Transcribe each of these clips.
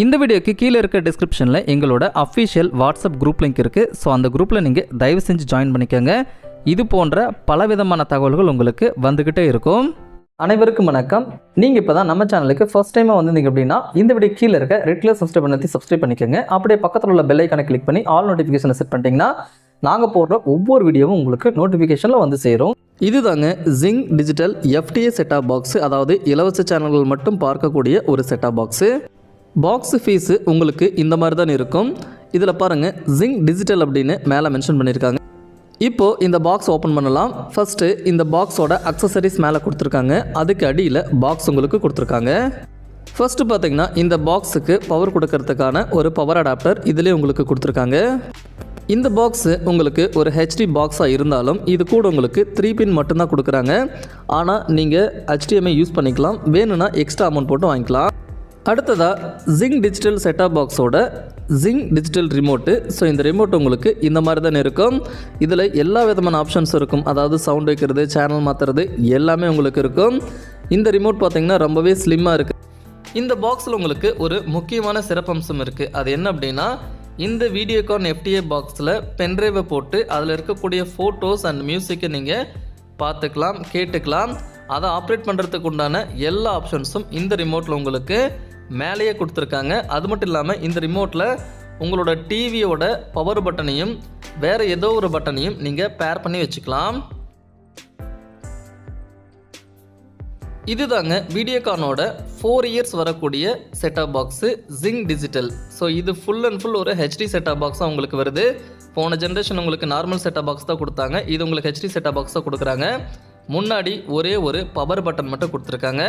இந்த வீடியோக்கு கீழே இருக்க டிஸ்கிரிப்ஷனில் எங்களோட அஃபிஷியல் வாட்ஸ்அப் குரூப் லிங்க் இருக்குது ஸோ அந்த குரூப்பில் நீங்கள் தயவு செஞ்சு ஜாயின் பண்ணிக்கோங்க. இது போன்ற பலவிதமான தகவல்கள் உங்களுக்கு வந்துக்கிட்டே இருக்கும். அனைவருக்கும் வணக்கம். நீங்கள் இப்போ தான் நம்ம சேனலுக்கு ஃபர்ஸ்ட் டைமாக வந்திருந்தீங்க அப்படின்னா இந்த வீடியோ கீழே இருக்க ரெட் கலர் சப்ஸ்கிரைப் பண்ணி சப்ஸ்கிரைப் பண்ணிக்கோங்க. அப்படியே பக்கத்தில் உள்ள பெல் ஐக்கானை கிளிக் பண்ணி ஆல் நோட்டிஃபிகேஷனை செட் பண்ணிட்டீங்கன்னா நாங்கள் போடுற ஒவ்வொரு வீடியோவும் உங்களுக்கு நோட்டிஃபிகேஷனில் வந்து சேரும். இதுதாங்க ஜிங் டிஜிட்டல் எஃப்டிஏ செட்டாப் பாக்ஸ் அதாவது இலவச சேனல்கள் மட்டும் பார்க்கக்கூடிய ஒரு செட்டாப் பாக்ஸு பாக்ஸ் ஃபீஸு உங்களுக்கு இந்த மாதிரி தான் இருக்கும். இதில் பாருங்கள் ஜிங் டிஜிட்டல் அப்படின்னு மேலே மென்ஷன் பண்ணியிருக்காங்க இப்போது இந்த பாக்ஸ் ஓப்பன் பண்ணலாம். ஃபஸ்ட்டு இந்த பாக்ஸோட அக்சசரிஸ் மேலே கொடுத்துருக்காங்க. அதுக்கு அடியில் பாக்ஸ் உங்களுக்கு கொடுத்துருக்காங்க. ஃபர்ஸ்ட்டு பார்த்தீங்கன்னா இந்த பாக்ஸுக்கு பவர் கொடுக்கறதுக்கான ஒரு பவர் அடாப்டர் இதிலே உங்களுக்கு கொடுத்துருக்காங்க. இந்த பாக்ஸு உங்களுக்கு ஒரு ஹெச்டி பாக்ஸாக இருந்தாலும் இது கூட உங்களுக்கு த்ரீ பின் மட்டும்தான் கொடுக்குறாங்க. ஆனால் நீங்கள் ஹெச்டிஎம்ஐ யூஸ் பண்ணிக்கலாம். வேணும்னா எக்ஸ்ட்ரா அமௌண்ட் போட்டு வாங்கிக்கலாம். அடுத்ததாக ஜிங் டிஜிட்டல் செட்டாப் பாக்ஸோட ஜிங் டிஜிட்டல் ரிமோட்டு ஸோ இந்த ரிமோட் உங்களுக்கு இந்த மாதிரி தான் இருக்கும். இதில் எல்லா விதமான ஆப்ஷன்ஸ் இருக்கும். அதாவது சவுண்ட் வைக்கிறது சேனல் மாற்றுறது எல்லாமே உங்களுக்கு இருக்கும். இந்த ரிமோட் பார்த்திங்கன்னா ரொம்பவே ஸ்லிம்மாக இருக்குது இந்த பாக்ஸில் உங்களுக்கு ஒரு முக்கியமான சிறப்பம்சம் இருக்குது அது என்ன அப்படின்னா இந்த வீடியோகான் எஃப்டிஏ பாக்ஸில் பென்ட்ரைவை போட்டு அதில் இருக்கக்கூடிய ஃபோட்டோஸ் அண்ட் மியூசிக்கை நீங்கள் பார்த்துக்கலாம் கேட்டுக்கலாம். அதை ஆப்ரேட் பண்ணுறதுக்கு உண்டான எல்லா ஆப்ஷன்ஸும் இந்த ரிமோட்டில் உங்களுக்கு மேலேயே கொடுத்துருக்காங்க. அது மட்டும் இல்லாமல் இந்த ரிமோட்டில் உங்களோட டிவியோட பவர் பட்டனையும் வேறு ஏதோ ஒரு பட்டனையும் நீங்கள் பேர் பண்ணி வச்சுக்கலாம். இதுதாங்க வீடியோகானோட ஃபோர் இயர்ஸ் வரக்கூடிய set top box Zing digital so இது ஃபுல் அண்ட் ஃபுல் ஒரு ஹெச்டி செட்டாப் பாக்ஸாக உங்களுக்கு வருது. போன ஜென்ரேஷன் உங்களுக்கு நார்மல் செட்டாப் பாக்ஸ் தான் கொடுத்தாங்க. இது உங்களுக்கு ஹெச்டி செட்டாப் பாக்ஸ் தான் கொடுக்குறாங்க. முன்னாடி ஒரே ஒரு பவர் பட்டன் மட்டும் கொடுத்துருக்காங்க.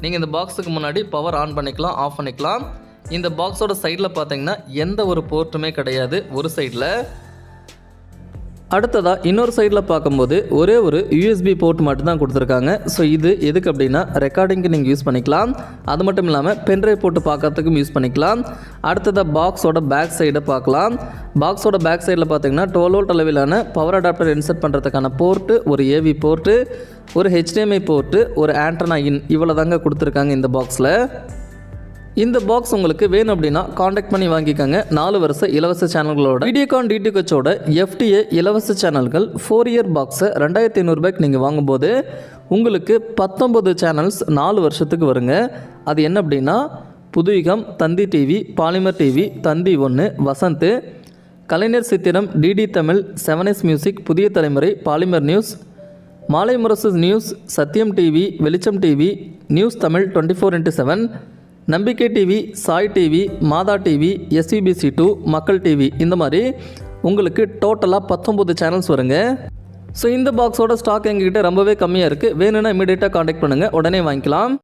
நீங்கள் இந்த பாக்ஸுக்கு முன்னாடி பவர் ஆன் பண்ணிக்கலாம் ஆஃப் பண்ணிக்கலாம். இந்த பாக்ஸோட சைடில் பார்த்தீங்கன்னா எந்த ஒரு போர்ட்டுமே கிடையாது. ஒரு சைடில் அடுத்ததாக இன்னொரு சைடில் பார்க்கும்போது ஒரே ஒரு யூஎஸ்பி போர்ட் மட்டும்தான் கொடுத்துருக்காங்க. ஸோ இது எதுக்கு அப்படின்னா ரெக்கார்டிங்க்கு நீங்கள் யூஸ் பண்ணிக்கலாம். அது மட்டும் இல்லாமல் பென்ட்ரைவ் போட்டு பார்க்கறதுக்கும் யூஸ் பண்ணிக்கலாம். அடுத்ததாக பாக்ஸோட பேக் சைடை பார்க்கலாம். பாக்ஸோட பேக் சைடில் பார்த்தீங்கன்னா டுவெல் வோல்ட் அளவிலான பவர் அடாப்டர் இன்சர்ட் பண்ணுறதுக்கான போர்ட்டு ஒரு ஏவி போர்ட்டு ஒரு ஹெச்டிஎம்ஐ போர்ட்டு ஒரு ஆண்டனா இன் இவ்வளோ தாங்க கொடுத்துருக்காங்க இந்த பாக்ஸில் இந்த பாக்ஸ் உங்களுக்கு வேணும் அப்படின்னா காண்டாக்ட் பண்ணி வாங்கிக்கோங்க. நாலு வருஷ இலவச சேனல்களோட வீடியோகான் டிடிஹெச்சோட எஃப்டிஏ இலவச சேனல்கள் ஃபோர் இயர் பாக்ஸை ரெண்டாயிரத்தி ஐநூறுபாய்க்கு நீங்கள் வாங்கும்போது உங்களுக்கு பத்தொம்பது சேனல்ஸ் நாலு வருஷத்துக்கு வருங்க. அது என்ன அப்படின்னா புதுயுகம் தந்தி டிவி பாலிமர் டிவி தந்தி ஒன்று வசந்த் கலைஞர் சித்திரம் டிடி தமிழ் செவன் மியூசிக் புதிய தலைமுறை Polimer news Maalai Murasu news Sathiyam TV Velicham TV news Tamil twenty four into seven Nambikkai TV Sai TV Madha TV SEPC two Makkal TV இந்த மாதிரி உங்களுக்கு டோட்டலாக பத்தொம்பது சேனல்ஸ் வருங்க. ஸோ இந்த பாக்ஸோட ஸ்டாக் எங்ககிட்ட ரொம்பவே கம்மியாக இருக்குது வேணும்னா இமீடியட்டாக காண்டாக்ட் பண்ணுங்கள் உடனே வாங்கிக்கலாம்.